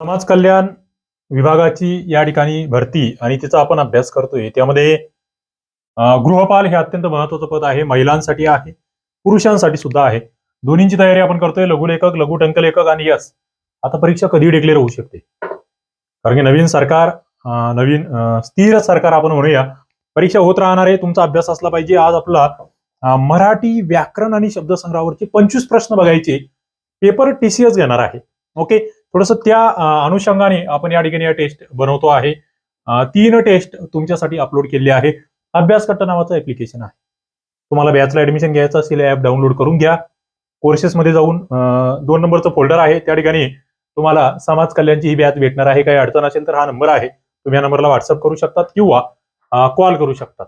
समाज कल्याण विभागाची या ठिकाणी भरती आणि तिचा आपण अभ्यास करतोय. त्यामध्ये गृहपाल हे अत्यंत महत्वाचं पद आहे महिलांसाठी आहे पुरुषांसाठी सुद्धा आहे. दोन्हींची तयारी आपण करतोय लघुलेखक लघु टंकलेखक आणि यस आता परीक्षा कधी डिक्लेअर होऊ शकते? कारण की नवीन सरकार नवीन स्थिर सरकार आपण म्हणूया परीक्षा होत राहणार आहे तुमचा अभ्यास असला पाहिजे. आज आपला मराठी व्याकरण आणि शब्दसंग्रहावरचे पंचवीस प्रश्न बघायचे. पेपर टीसीएस घेणार आहे. ओके? थोडस त्या अनुषंगाने आपण या ठिकाणी या टेस्ट बनवतो आहे. तीन टेस्ट तुमच्यासाठी अपलोड केलेली आहे अभ्यासकट्टा नावाचं ऍप्लिकेशन आहे. तुम्हाला बॅचला ऍडमिशन घ्यायचं असेल ऍप डाउनलोड करून घ्या. कोर्सेसमध्ये जाऊन दोन नंबरचं फोल्डर आहे. त्या ठिकाणी तुम्हाला समाज कल्याणची ही बॅच भेटणार आहे. काही अडचण असेल तर हा नंबर आहे. तुम्ही या नंबरला व्हॉट्सअप करू शकतात किंवा कॉल करू शकतात.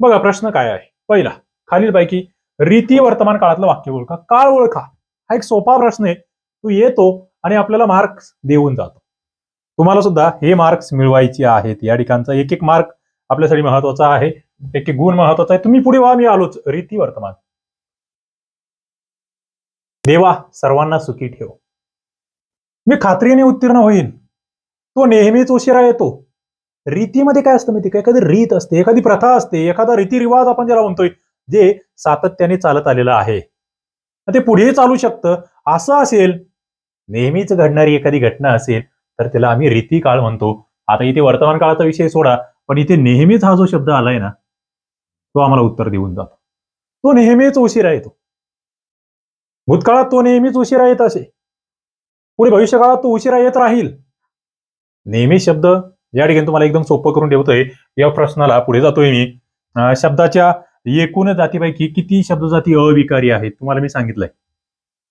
बघा प्रश्न काय आहे? पहिला खालीलपैकी रीती वर्तमान काळातलं वाक्य ओळखा. काळ ओळखा. हा एक सोपा प्रश्न आहे. तू येतो आणि आपल्याला मार्क्स देऊन जातो. तुम्हाला सुद्धा हे मार्क्स मिळवायचे आहेत. या ठिकाणचा एक एक मार्क आपल्यासाठी महत्त्वाचा आहे. एक एक गुण महत्त्वाचा आहे. तुम्ही पुढे व्हा मी आलोच. रीती वर्तमान. देवा सर्वांना सुखी ठेव. मी खात्रीने उत्तीर्ण होईन. तो नेहमीच उशिरा येतो. रीतीमध्ये काय असतं माहिती काय एखादी रीत असते एखादी प्रथा असते एखादा रीतिरिवाज आपण ज्याला म्हणतोय जे सातत्याने चालत आलेलं आहे. ते पुढे चालू शकतं. असं असेल नेहमीच घडणारी एखादी घटना असेल तर त्याला आम्ही रीती काळ म्हणतो. आता इथे वर्तमान काळाचा विषय सोडा पण इथे नेहमीच हा जो शब्द आलाय ना तो आम्हाला उत्तर देऊन जातो. तो नेहमीच उशिरा येतो. भूतकाळात तो नेहमीच उशिरा येत असे. पुढे भविष्यकाळात तो उशिरा येत राहील. नेहमी शब्द या ठिकाणी तुम्हाला एकदम सोपं करून ठेवतोय. या प्रश्नाला पुढे जातोय मी. शब्दाच्या एकूण जातीपैकी किती शब्द जाती अविकारी आहेत तुम्हाला मी सांगितलंय.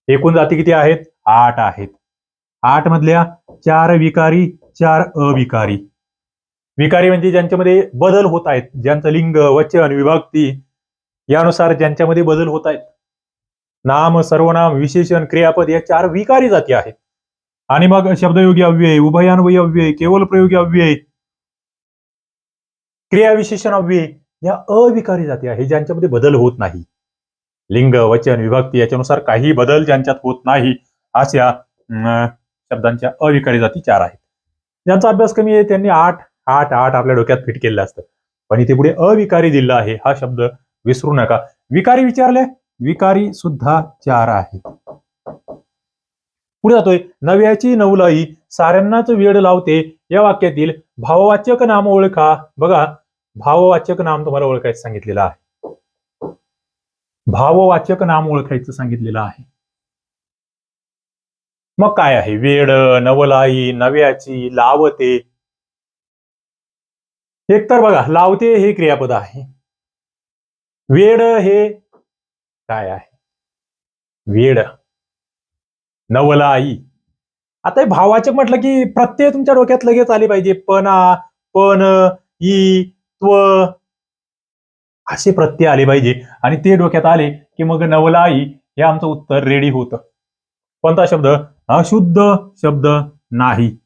एकूण जाती किती आहेत? आठ आहेत. आठ मधल्या चार विकारी चार अविकारी. विकारी म्हणजे ज्यांच्यामध्ये बदल होत आहेत. ज्यांचं लिंग वचन विभक्ती यानुसार ज्यांच्यामध्ये बदल होत आहेत. नाम सर्वनाम विशेषण क्रियापद या चार विकारी जाती आहेत. आणि मग शब्दयोगी अव्यय उभयान्वयी अव्यय केवळ प्रयोगी अव्यय क्रियाविशेषण अव्यय या अविकारी जाती आहे ज्यांच्यामध्ये बदल होत नाही. लिंग वचन विभक्ती याच्यानुसार काही बदल ज्यांच्यात होत नाही. अशा शब्दांच्या अविकारी जाती चार आहेत. ज्यांचा अभ्यास कमी आहे त्यांनी आठ आठ आठ आपल्या डोक्यात फिट केलेलं असतं. पण इथे पुढे अविकारी दिला आहे हा शब्द विसरू नका. विकारी विचारले विकारी सुद्धा चार आहेत. पुढे जातोय नव्याची नवलाई साऱ्यांनाच वेळ लावते या वाक्यातील भाववाचक नाम ओळखा. बघा भाववाचक नाम तुम्हाला ओळखायचं सांगितलेलं आहे. भाववाचक नाम ओळखायचं सांगितलेलं आहे. मग काय आहे? वेड नवलाई नव्याची लावते. एक तर बघा लावते हे क्रियापद आहे. वेड हे काय आहे? वेड. नवलाई. आता हे भावाचक म्हटलं की प्रत्यय तुमच्या डोक्यात लगेच आले पाहिजे. पणा पण ई त्व. असे प्रत्यय आले पाहिजे. आणि ते डोक्यात आले की मग नवलाई हे आमचं उत्तर रेडी होतं. कोणता शब्द? अशुद्ध शब्द नाही.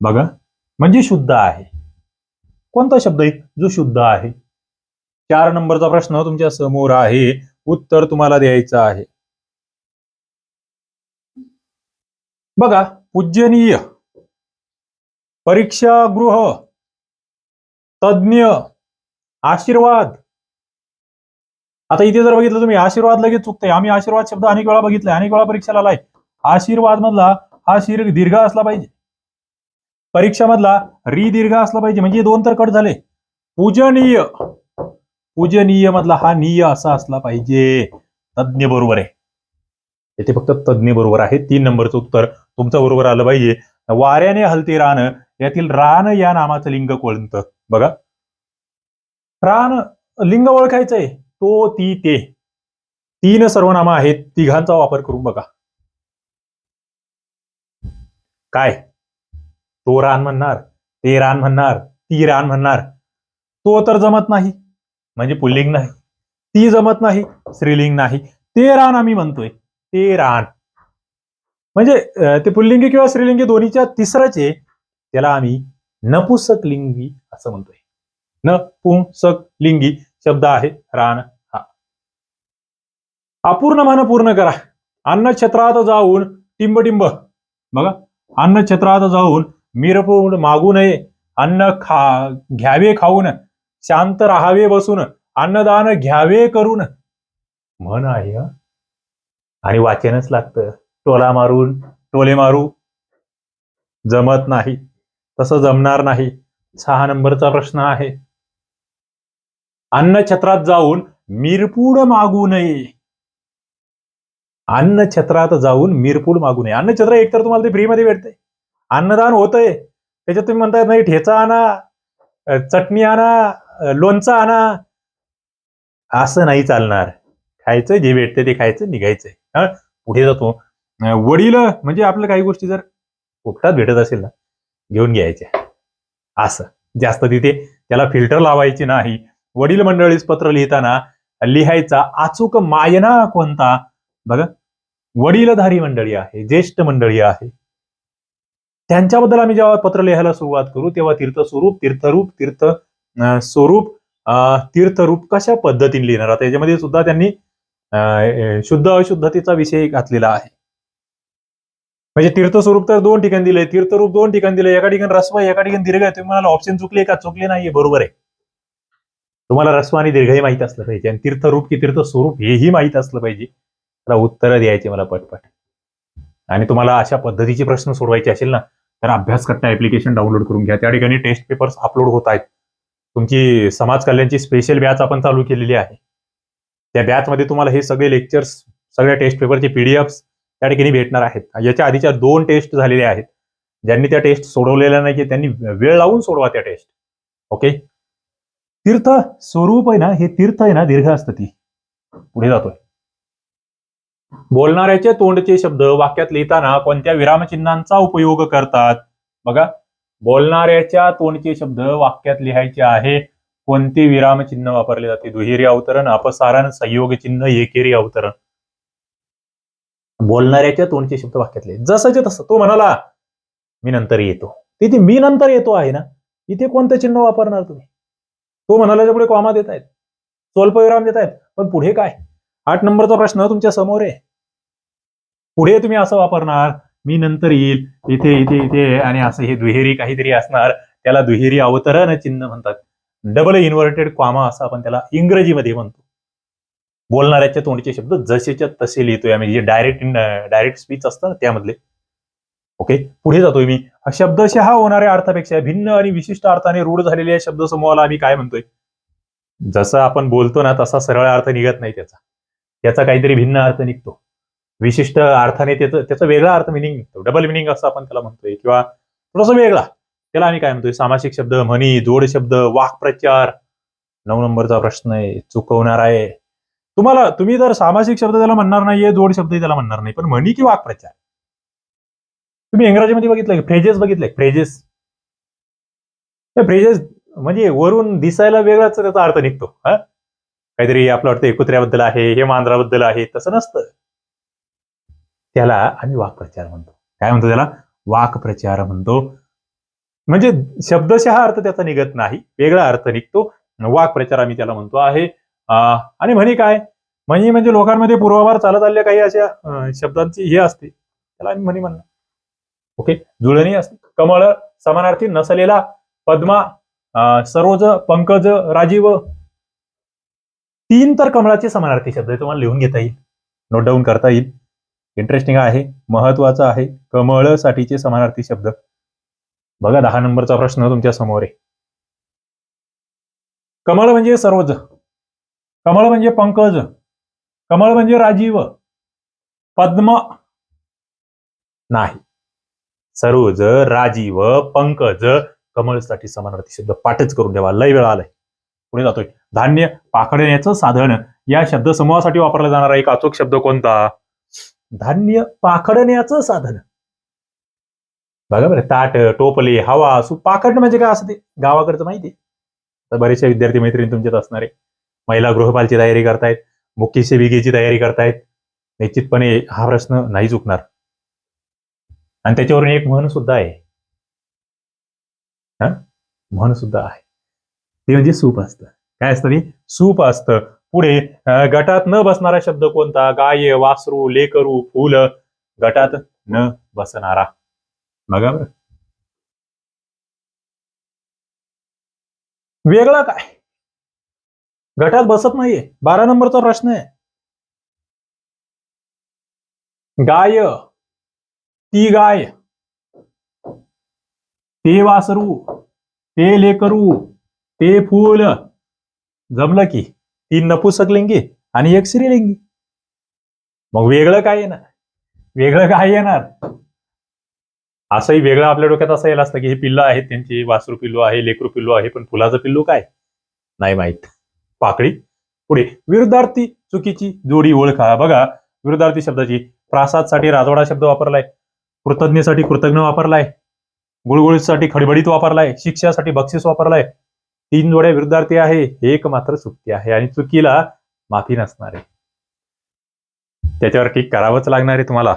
बघा म्हणजे शुद्ध आहे. कोणता शब्द आहे? जो शुद्ध आहे. चार नंबरचा प्रश्न तुमच्यासमोर आहे. उत्तर तुम्हाला द्यायचं आहे. बघा पूजनीय परीक्षागृह तज्ञ आशीर्वाद. आता इथे जर बघितलं तुम्ही आशीर्वाद लगेच चुकतंय. आम्ही आशीर्वाद शब्द अनेक वेळा बघितलाय अनेक वेळा परीक्षेला आलाय. आशीर्वाद मधला हा शीर दीर्घ असला पाहिजे. परीक्षा मधला री दीर्घ असला पाहिजे. म्हणजे दोन तर कट झाले. पूजनीय. पूजनीय मधला हा निय असा असला पाहिजे. तज्ञ बरोबर आहे. येथे फक्त तज्ञ बरोबर आहे तीन नंबरचं उत्तर तुमचं बरोबर आलं पाहिजे. वाऱ्याने हलते रान यातील रान या नामाचं लिंग कोणतं? बघा. रान लिंग ओळखायचंय. तो ती ते. तीन सर्वनामा आहेत. तिघांचा वापर करून बघा. काय? तो रान म्हणणार ते रान म्हणणार ती रान म्हणणार. तो तर जमत नाही. म्हणजे पुल्लिंग नाही. ती जमत नाही स्त्रीलिंग नाही. ते रान आम्ही म्हणतोय. ते रान. म्हणजे ते पुल्लिंगी किंवा स्त्रीलिंगी दोन्हीच्या तिसराचे त्याला आम्ही नपुसक लिंगी असं म्हणतोय. न पुंसक लिंगी शब्द आहे रान हा. अपूर्ण मन पूर्ण करा. अन्न जाऊन टिंब टिंब बघा. अन्न छत्रात जाऊन मिरपूड मागू नये अन्न खा घ्यावे खाऊन. शांत राहावे बसून. अन्नदान घ्यावे करून. म्हण आहे आणि वाचनच लागतं. टोला मारून टोले मारू. जमत नाही. तसं जमणार नाही. सहा नंबरचा प्रश्न आहे. अन्न छत्रात जाऊन मिरपूड मागू नये अन्न छत्रात जाऊन मिरपूड मागू नये अन्न छत्र एकतर तुम्हाला ते फ्रीमध्ये भेटते अन्नदान होतंय. त्याच्यात तुम्ही म्हणताय नाही ठेचा आणा चटणी आणा लोणचा लोणचं आणा. असं नाही चालणार. खायचं जे भेटते ते खायचं निघायचंय. हा? पुढे जातो. वडील म्हणजे आपल्या काही गोष्टी जर पोपटात भेटत असेल ना घेऊन घ्यायच्या. असं. जास्त तिथे त्याला फिल्टर लावायची नाही. वडील मंडळीस पत्र लिहिताना लिहायचा अचूक मायना कोणता? बघा. वडीलधारी मंडळी आहे ज्येष्ठ मंडळी आहे. त्यांच्याबद्दल आम्ही जेव्हा पत्र लिहायला सुरुवात करू तेव्हा तीर्थस्वरूप तीर्थरूप तीर्थ स्वरूप तीर्थरूप कशा पद्धतीने लिहिणार? आता याच्यामध्ये सुद्धा त्यांनी शुद्ध अशुद्धतेचा विषय घातलेला आहे. म्हणजे तीर्थस्वरूप तर दोन ठिकाणी दिले तीर्थरूप दोन ठिकाणी दिले एका ठिकाणी रस्व एका ठिकाणी दीर्घ आहे. तुम्ही म्हणाला ऑप्शन चुकले का? चुकले नाहीये बरोबर आहे. तुम्हाला रस्व आणि दीर्घही माहीत असलं पाहिजे आणि तीर्थरूप की तीर्थस्वरूप हेही माहीत असलं पाहिजे. त्याला उत्तरं द्यायची मला पटपट. आणि तुम्हाला अशा पद्धतीचे प्रश्न सोडवायचे असेल ना तर अभ्यास कट्टा ऍप्लिकेशन डाउनलोड करून घ्या. त्या ठिकाणी टेस्ट पेपर्स अपलोड होत आहेत. तुमची समाज कल्याणची स्पेशल बॅच आपण चालू केलेली आहे. त्या बॅचमध्ये तुम्हाला हे सगळे लेक्चर्स सगळ्या टेस्ट पेपरचे पीडीएफ्स त्या ठिकाणी भेटणार आहेत. याच्या आधीच्या दोन टेस्ट झालेल्या आहेत. ज्यांनी त्या टेस्ट सोडवलेल्या नाही त्यांनी वेळ लावून सोडवा त्या टेस्ट ओके तीर्थ स्वरूप आहे ना हे तीर्थ आहे ना दीर्घ असतं ती पुढे जातोय. बोलणाऱ्याचे तोंडचे शब्द वाक्यात लिहिताना कोणत्या विरामचिन्हांचा उपयोग करतात? बघा बोलणाऱ्याच्या तोंडचे शब्द वाक्यात लिहायचे आहे. कोणते विरामचिन्ह वापरले जाते? दुहेरी अवतरण अपसारण संयोग चिन्ह एकेरी अवतरण. बोलणाऱ्याच्या तोंडचे शब्द वाक्यात लिहायचे. जसंचे तसं. तो म्हणाला मी नंतर येतो. तिथे मी नंतर येतो आहे ना? इथे कोणतं चिन्ह वापरणार तुम्ही? तो म्हणाल्याच्या पुढे कॉमा देत आहेत स्वल्पविराम देत आहेत पण पुढे काय? आठ नंबरचा प्रश्न तुमच्यासमोर आहे. पुढे तुम्ही असं वापरणार मी नंतर येईल इथे इथे इथे आणि असं हे दुहेरी काहीतरी असणार त्याला दुहेरी अवतरण चिन्ह म्हणतात. डबल इन्व्हर्टेड क्वामा असं आपण त्याला इंग्रजीमध्ये म्हणतो. बोलणाऱ्याच्या तोंडचे शब्द जसेच्या तसे लिहितोय आम्ही. जे डायरेक्ट डायरेक्ट स्पीच असतं ना त्यामधले. ओके पुढे जातोय मी. शब्दशः होणाऱ्या अर्थापेक्षा भिन्न आणि विशिष्ट अर्थाने रूढ झालेल्या शब्दसमूहाला आम्ही काय म्हणतोय? जसं आपण बोलतो ना तसा सरळ अर्थ निघत नाही त्याचा. त्याचा काहीतरी भिन्न अर्थ निघतो. विशिष्ट अर्थाने त्याचं त्याचा वेगळा अर्थ मिनिंग निघतो. डबल मिनिंग असं आपण त्याला म्हणतोय किंवा थोडासा वेगळा. त्याला आम्ही काय म्हणतोय? सामासिक शब्द म्हणी जोड शब्द वाक्प्रचार नऊ नंबरचा प्रश्न आहे. चुकवणार आहे. तुम्हाला तुम्ही जर सामासिक शब्द त्याला म्हणणार नाहीये जोड शब्द त्याला म्हणणार नाही. पण म्हणी की वाक्प्रचार तुम्ही इंग्रजीमध्ये बघितलं फ्रेजेस बघितले फ्रेजेस फ्रेजेस म्हणजे वरून दिसायला वेगळाच त्याचा अर्थ निघतो. हा? काहीतरी आपलं वाटतं एकुत्र्याबद्दल आहे हे मांजराबद्दल आहे तसं नसतं. त्याला आम्ही वाक्प्रचार म्हणतो. काय म्हणतो त्याला? वाक्प्रचार म्हणतो. म्हणजे शब्दशः अर्थ त्याचा निघत नाही वेगळा अर्थ निघतो. वाक्प्रचार आम्ही त्याला म्हणतो आहे. आणि म्हणे काय? म्हणी म्हणजे लोकांमध्ये पूर्वाभार चालत आलेल्या काही अशा शब्दांची हे असते. त्याला आम्ही म्हणी म्हणणार ओके? जुळणी असते. कमळ समानार्थी नसलेला पद्मा सरोज पंकज राजीव तीन तर कमळाचे समानार्थी शब्द तुम्हाला लिहून घेता येईल. नोट डाऊन करता येईल. इंटरेस्टिंग आहे महत्त्वाचा आहे कमळ साठीचे समानार्थी शब्द. बघा दहा नंबरचा प्रश्न तुमच्यासमोर आहे. कमळ म्हणजे सरोज कमळ म्हणजे पंकज. कमळ म्हणजे राजीव. पद्म नाही. सरोज राजीव पंकज कमळसाठी समानार्थी शब्द पाठच करून ठेवा. लय वेळ आलाय. पुढे जातोय. धान्य पाखडण्याचं साधन. या शब्दसमूहासाठी वापरला जाणारा एक अचूक शब्द कोणता? धान्य पाखडण्याचं साधन. बघा बरं ताट टोपले हवा सु पाखडणं म्हणजे काय असं ते? गावाकडचं माहिती आहे. तर बरेचसे विद्यार्थी मैत्रिणी तुमच्यात असणारे. महिला गृहपालची तयारी करतायत. मुख्य सेविकेची तयारी करतायत. निश्चितपणे हा प्रश्न नाही चुकणार. आणि त्याच्यावरून एक म्हण सुद्धा आहे. हा? म्हण सुद्धा आहे. ते म्हणजे सूप असतं. काय असतं ते? सूप असतं. पुढे गटात न बसणारा शब्द कोणता? गाय वासरू लेकरू फुल. गटात न बसणारा. बघा बरं. वेगळा काय? गटात बसत नाहीये. बारा नंबरचा प्रश्न आहे. गाय. ती गाय. ते वासरू. ते लेकरू. ते फूल जमलं की तीन नपुसकलिंगी आणि एक श्रीलिंगी. मग वेगळं काय येणार? वेगळं काय येणार? असंही वेगळं आपल्या डोक्यात असं यायला असतं की हे पिल्लं आहेत त्यांची वासरू पिल्लू आहे लेकरू पिल्लू आहे पण फुलाचं पिल्लू काय? नाही माहीत. पाकळी. पुढे विरुद्धार्थी चुकीची जोडी ओळखा. बघा विरुद्धार्थी शब्दाची प्रासादसाठी राजवाडा शब्द वापरलाय. कृतज्ञसाठी कृतज्ञ वापरलाय. गुळगुळीसाठी खडबडीत वापरलाय. शिक्षासाठी बक्षीस वापरलाय. तीन जोड्या विरुद्धार्थी आहे एक मात्र चुकी आहे आणि चुकीला माफी नसणार आहे. त्याच्यावर टीक करावंच लागणार आहे तुम्हाला.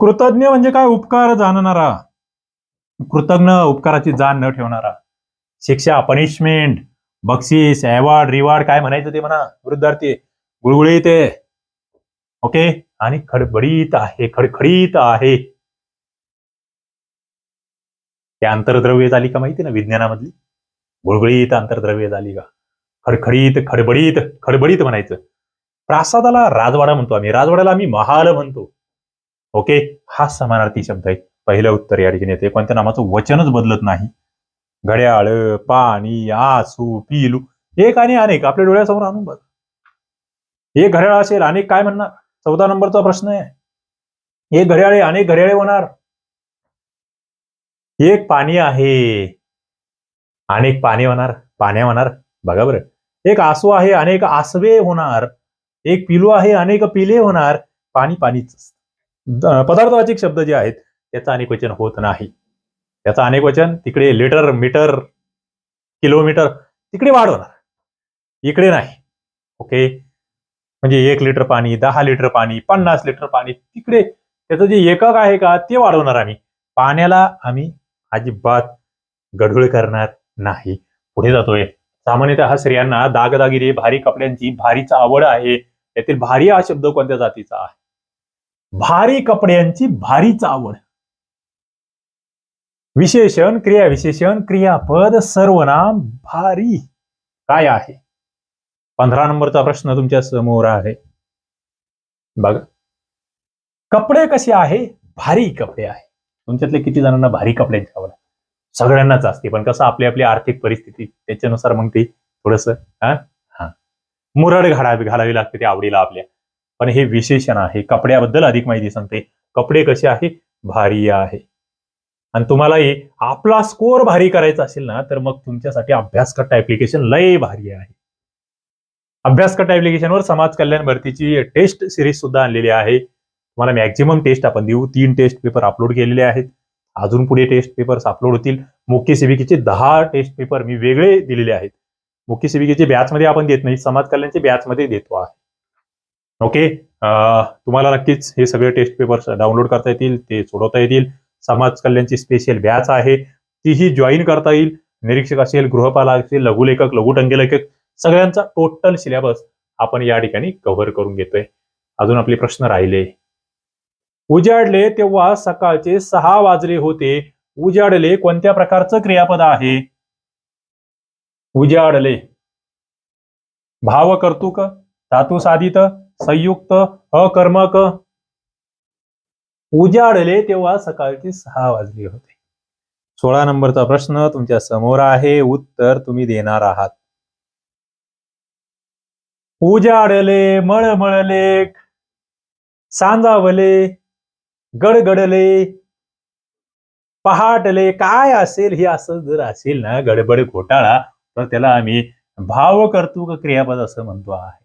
कृतज्ञ म्हणजे काय? उपकार जाणणारा. कृतज्ञ उपकाराची जाण न ठेवणारा. शिक्षा पनिशमेंट बक्षीस अवॉर्ड रिवॉर्ड काय म्हणायचं ते म्हणा विरुद्धार्थी. गुळगुळीत आहे. ओके आणि खडबडीत आहे खडखडीत आहे. त्या आंतरद्रव्य झाली का माहिती ना विज्ञानामधली? गुळगुळीत आंतरद्रव्य झाली का? खडखडीत खडबडीत खडबडीत म्हणायचं. प्रासादाला राजवाडा म्हणतो आम्ही. राजवाड्याला आम्ही महाल म्हणतो. ओके? हा समानार्थी शब्द आहे. पहिलं उत्तर या ठिकाणी येते कोणत्या नामाचं वचनच बदलत नाही. घड्याळ पाणी आसू पिलू एक आणि अनेक. आपल्या डोळ्यासमोर आणून बघ. एक घड्याळ असेल अनेक काय म्हणणार? चौदा नंबरचा प्रश्न आहे. एक घड्याळे अनेक घड्याळे होणार. एक पाणी आहे. अनेक पाणी होणार पाण्या होणार. बघा बरं. एक आसू आहे अनेक आसवे होणार. एक पिलू आहे अनेक पिले होणार. पाणी पाणीच द- पदार्थवाचक शब्द जे आहेत त्याचं अनेक वचन होत नाही. त्याचं अनेक वचन तिकडे लिटर मीटर किलोमीटर तिकडे वाढ होणार. इकडे नाही. ओके म्हणजे एक लिटर पाणी दहा लिटर पाणी पन्नास लिटर पाणी तिकडे. त्याचं जे एकक आहे का ते वाढवणार आम्ही. पाण्याला आम्ही अजिबात गढूळ करणार नाही. पुढे जातोय. सामान्यतः स्त्रियांना दागदागिरी भारी कपड्यांची भारीच आवड आहे. यातील भारी हा शब्द कोणत्या जातीचा आहे? भारी कपड्यांची भारीच आवड. विशेषण क्रियाविशेषण क्रियापद सर्वनाम भारी काय आहे? पंधरा नंबरचा प्रश्न तुमच्यासमोर आहे. बघा. कपडे कसे आहे? भारी कपडे आहे. तुमच्यातले किती जणांना भारी कपड्यांची आवड आहे? सगळ्यांनाच असते पण कसं आपली आपली आर्थिक परिस्थिती त्याच्यानुसार मग ती थोडस हा? हा. मुरड घालावी घालावी लागते ते आवडीला आपल्या. पण हे विशेषण आहे कपड्याबद्दल अधिक माहिती सांगते. कपडे कसे आहे? भारी आहे. आणि तुम्हालाही आपला स्कोर भारी करायचा असेल ना तर मग तुमच्यासाठी अभ्यासकट्टा ऍप्लिकेशन लय भारी आहे. अभ्यासकट्टा ऍप्लिकेशनवर समाज कल्याण भरतीची टेस्ट सिरीज सुद्धा आणलेली आहे. तुम्हाला मॅक्झिमम टेस्ट आपण देऊ. तीन टेस्ट पेपर अपलोड केलेले आहेत. अजून पुढे टेस्ट पेपर्स अपलोड होतील. मुख्य सेविकेचे दहा टेस्ट पेपर मी वेगळे दिलेले आहेत. मुख्य सेविकेचे बॅचमध्ये आपण देत नाही. समाज कल्याणचे बॅचमध्ये देतो आहे. ओके तुम्हाला नक्कीच हे सगळे टेस्ट पेपर्स डाउनलोड करता येतील. ते सोडवता येतील. समाज कल्याणची स्पेशल बॅच आहे. तीही जॉईन करता येईल. निरीक्षक असेल गृहपाल असेल लघुलेखक लघुटंगलेखक सगळ्यांचा टोटल सिलेबस आपण या ठिकाणी कव्हर करून घेतोय. अजून आपले प्रश्न राहिले. उजाडले तेव्हा सकाळचे सहा वाजले होते. उजाडले कोणत्या प्रकारचं क्रियापद आहे? उजाडले. भाव कर्तुक धातू साधित संयुक्त अकर्मक. उजाडले तेव्हा सकाळचे सहा वाजले होते. सोळा नंबरचा प्रश्न तुमच्यासमोर आहे. उत्तर तुम्ही देणार आहात. उजाडले मळमळले सांजावले गडगडले. पहाटले काय असेल हे असं जर असेल ना गडबड घोटाळा तर त्याला आम्ही भाव कर्तुक क्रियापद असं म्हणतो आहे.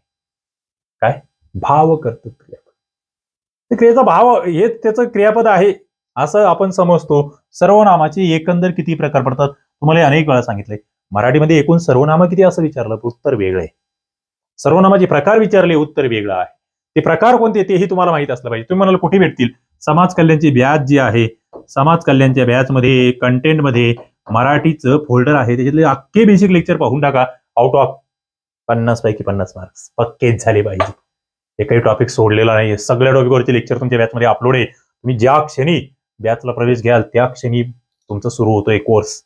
काय? भाव कर्तुक क्रियापद क्रियेचा भाव हे त्याचं क्रियापद आहे असं आपण समजतो. सर्वनामाचे एकंदर किती प्रकार पडतात? तुम्हाला अनेक वेळा सांगितले मराठीमध्ये एकूण सर्वनामा किती असं विचारलं? उत्तर वेगळं. आहे सर्वनामाचे प्रकार विचारले उत्तर वेगळं आहे. ते प्रकार कोणते? तेही तुम्हाला माहीत असलं पाहिजे. तुम्ही म्हणाल कुठे भेटतील? समाज कल्याणची बॅच जी आहे समाज कल्याणच्या बॅच मध्ये कंटेंटमध्ये मराठीचं फोल्डर आहे. त्याच्यातले अख्खे बेसिक लेक्चर पाहून टाका. आउट ऑफ पन्नास पैकी पन्नास मार्क्स पक्केच झाले पाहिजे. हे काही टॉपिक सोडलेला नाही सगळ्या टॉपिकवरचे लेक्चर तुमच्या बॅचमध्ये अपलोड आहे. तुम्ही ज्या क्षणी बॅचला प्रवेश घ्याल त्या क्षणी तुमचं सुरू होतोय कोर्स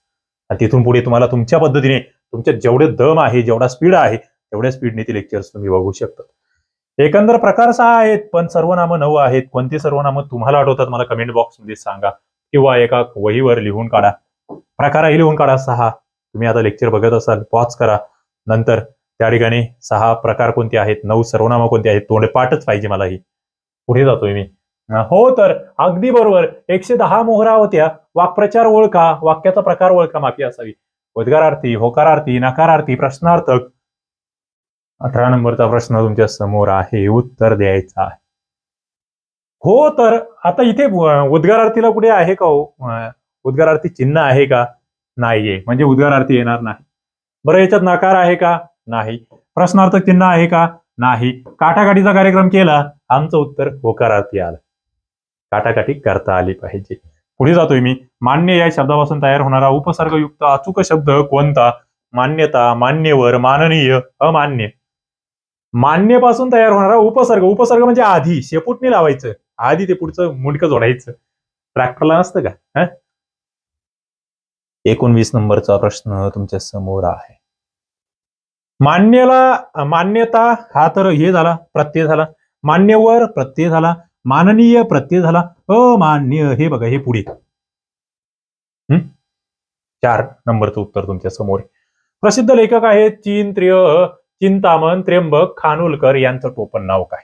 आणि तिथून पुढे तुम्हाला तुमच्या पद्धतीने तुमच्या जेवढे दम आहे जेवढा स्पीड आहे तेवढ्या स्पीडने ते लेक्चर्स तुम्ही बघू शकता. एकंदर प्रकार सहा आहेत पण सर्वनामं नऊ आहेत. कोणती सर्वनामं तुम्हाला आठवतात मला कमेंट बॉक्समध्ये सांगा. किंवा एका वहीवर लिहून काढा. प्रकारही लिहून काढा सहा. तुम्ही आता लेक्चर बघत असाल पॉज करा. नंतर त्या ठिकाणी सहा प्रकार कोणते आहेत नऊ सर्वनामं कोणते आहेत तोंड पाठच पाहिजे मला ही. पुढे जातोय मी. हो तर अगदी बरोबर. एकशे दहा मोहरा होत्या. वाक्प्रचार ओळखा वाक्याचा प्रकार ओळखा माफी असावी. उद्गारार्थी होकारार्थी नकारार्थी प्रश्नार्थक अठरा नंबरचा प्रश्न तुमच्यासमोर आहे उत्तर द्यायचं आहे. हो तर आता इथे उद्गारार्थीला कुठे आहे का हो? उद्गारार्थी चिन्ह आहे का? नाहीये. म्हणजे उद्गारार्थी येणार नाही. बरं याच्यात नकार आहे का? नाही. प्रश्नार्थक चिन्ह आहे का? नाही. काटाकाटीचा कार्यक्रम केला? आमचं उत्तर होकारार्थी आलं. काटाकाटी करता आली पाहिजे. पुढे जातोय मी. मान्य या शब्दापासून तयार होणारा उपसर्गयुक्त अचूक शब्द कोणता? मान्यता मान्यवर माननीय अमान्य. मान्यपासून तयार होणारा उपसर्ग. उपसर्ग म्हणजे आधी. शेपूटने लावायचं. आधी ते पुढचं मुंडकं जोडायचं. ट्रॅक्टरला नसतं का? हा? एकोणवीस नंबरचा प्रश्न तुमच्यासमोर आहे. मान्यला मान्यता हा तर हे झाला प्रत्यय झाला. मान्यवर प्रत्यय झाला. माननीय प्रत्यय झाला. अमान्य. हे बघा हे पुढे. हम्म चार नंबरचं उत्तर तुमच्यासमोर. प्रसिद्ध लेखक आहेत चीन त्रिय चिंतामण त्र्यंबक खानोलकर यांचं टोपण नाव काय?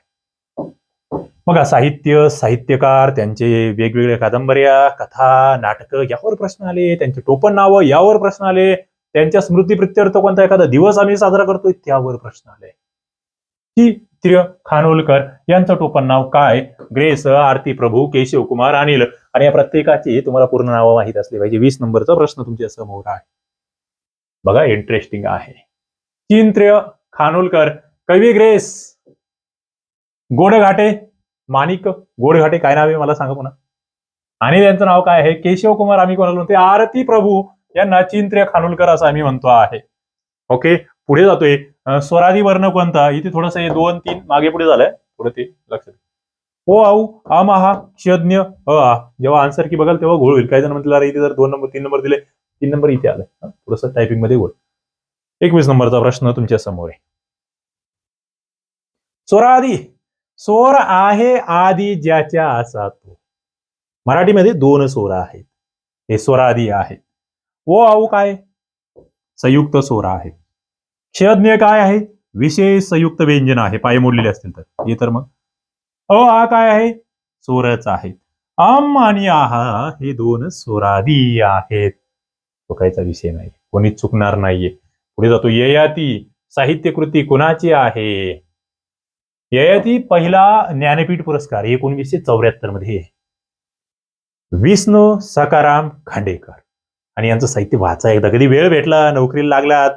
बघा साहित्य साहित्यकार त्यांचे वेगवेगळ्या कादंबऱ्या कथा नाटकं यावर प्रश्न आले त्यांचे टोपण नावं यावर प्रश्न आले त्यांच्या स्मृती प्रित्यर्थ कोणता एखादा दिवस आम्ही साजरा करतोय त्यावर प्रश्न आले. की त्र्य खानोलकर यांचं टोपण नाव काय? ग्रेस आरती प्रभू केशव कुमार अनिल. आणि या प्रत्येकाची तुम्हाला पूर्ण नावं माहीत असली पाहिजे. वीस नंबरचा प्रश्न तुमच्यासमोर आहे. बघा इंटरेस्टिंग आहे. चिंत्र्य खानोलकर कवी ग्रेस गोडघाटे माणिक गोडघाटे काय नाव आहे मला सांगा पुन्हा. आणि त्यांचं नाव काय आहे? केशव कुमार आम्ही कोणाला म्हणतो आरती प्रभू यांना चिंत्र्य खानोलकर असं आम्ही म्हणतो आहे. ओके पुढे जातोय. स्वराधी वर्ण कोणता? इथे थोडस हे दोन तीन मागे पुढे झालंय. पुढे ते लक्षात ओ आऊ आमहा क्षज्ञ अ आ. जेव्हा आन्सर की बघाल तेव्हा घोळ होईल. काही जण म्हटलं अरे इथे जर दोन नंबर तीन नंबर दिले तीन नंबर इथे आलं थोडस टायपिंगमध्ये घोळ एकवीस नंबरचा प्रश्न तुमच्यासमोर आहे. स्वरादी स्वर आहे आदी ज्याच्या असा तो. मराठीमध्ये दोन स्वर आहेत. हे स्वरादी आहे. ओ आऊ काय? संयुक्त स्वर आहे. क्षज्ञ काय आहे? विशेष संयुक्त व्यंजन आहे. पाय मोडलेले असतील तर. हे तर मग. अ आ काय आहे? स्वरच आहेत. आम आणि आहा हे दोन स्वरादी आहेत. तो काहीचा विषय नाही. कोणी चुकणार नाहीये. पुढे जातो ययाती साहित्य कृती कुणाची आहे? ययाती पहिला ज्ञानपीठ पुरस्कार एकोणीसशे चौऱ्याहत्तरमध्ये विष्णू सकाराम खांडेकर. आणि यांचं साहित्य वाचा एकदा कधी वेळ भेटला नोकरीला लागलात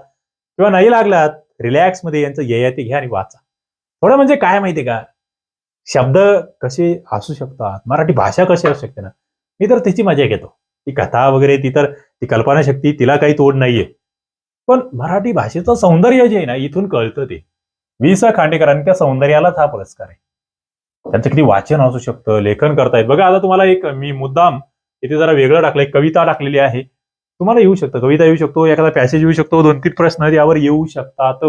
किंवा नाही लागलात रिलॅक्समध्ये यांचं ययाती घ्या आणि वाचा. थोडं म्हणजे काय माहितीये का? शब्द कसे असू शकतात मराठी भाषा कशी असू शकते ना? मी तर त्याची मजा घेतो. ती कथा वगैरे ती तर ती कल्पनाशक्ती तिला काही तोड नाहीये. पण मराठी भाषेचं सौंदर्य जे आहे ना इथून कळतं ते. वि स खांडेकरांनी त्या सौंदर्यालाच हा पुरस्कार आहे. त्यांचं किती वाचन असू शकतं लेखन करतायत. बघा आता तुम्हाला एक मी मुद्दाम इथे जरा वेगळं टाकलंय. कविता टाकलेली आहे. तुम्हाला येऊ शकतं. कविता येऊ शकतो एखादा पॅसेज येऊ शकतो दोन तीन प्रश्न यावर येऊ शकतात.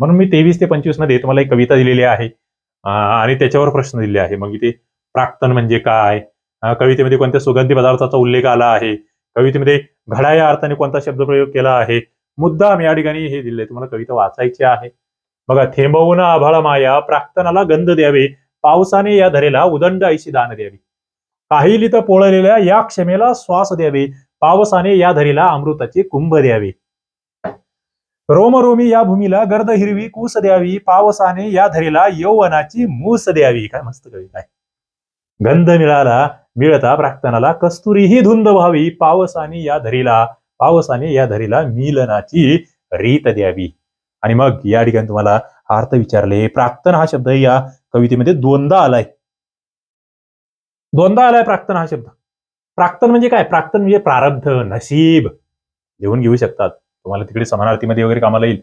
म्हणून मी तेवीस ते पंचवीसमध्ये तुम्हाला एक कविता दिलेली आहे. आणि त्याच्यावर प्रश्न दिले आहे. मग इथे प्राक्तन म्हणजे काय? कवितेमध्ये कोणत्या सुगंधी पदार्थाचा उल्लेख आला आहे? कवितेमध्ये घडा या अर्थाने कोणता शब्दप्रयोग केला आहे? मुद्दाम या ठिकाणी हे दिले तुम्हाला कविता वाचायची आहे. बघा थेंबवून आभाळा माया प्राक्तनाला गंध द्यावे. पावसाने या धरेला उदंड ऐशी दान द्यावी. काही लित पोळलेल्या या क्षमेला श्वास द्यावे. पावसाने या धरीला अमृताचे कुंभ द्यावे. रोमरोमी या भूमीला गर्द हिरवी कूस द्यावी. पावसाने या धरीला यौवनाची मूस द्यावी. काय मस्त कविता आहे. गंध मिळाला मिळता प्राक्तनाला कस्तुरीही धुंद व्हावी. पावसाने या धरीला पावसाने या धरीला मिलनाची रीत द्यावी. आणि मग या ठिकाणी तुम्हाला अर्थ विचारले प्राक्तन हा शब्द या कवितेमध्ये दोनदा आलाय. दोनदा आलाय प्राक्तन हा शब्द. प्राक्तन म्हणजे काय? प्राक्तन म्हणजे प्रारब्ध नशीब लिहून घेऊ शकतात. तुम्हाला तिकडे समानार्थीमध्ये वगैरे कामाला येईल.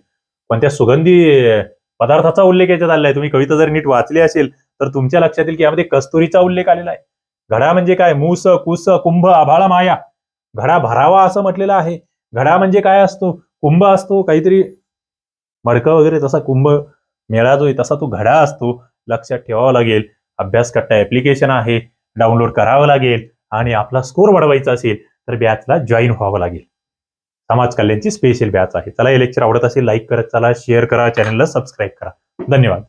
पण त्या सुगंधी पदार्थाचा उल्लेख याच्यात आलेला आहे तुम्ही कविता जर नीट वाचली असेल तर तुमच्या लक्षात येईल की यामध्ये कस्तुरीचा उल्लेख आलेला आहे. घडा म्हणजे काय? मूस कुस कुंभ आभाळा माया. घडा भरावा असं म्हटलेलं आहे. घडा म्हणजे काय असतो? कुंभ असतो काहीतरी मडकं वगैरे तसा कुंभ मेळा जो आहे तसा तो घडा असतो. लक्षात ठेवावा लागेल. अभ्यास कट्टा ऍप्लिकेशन आहे डाउनलोड करावं लागेल आणि आपला स्कोर वाढवायचा असेल तर बॅचला जॉईन व्हावं लागेल. समाज कल्याणची स्पेशल बॅच आहे. चला हे लेक्चर आवडत असेल लाईक करत चला शेअर करा चॅनलला सबस्क्राईब करा. धन्यवाद.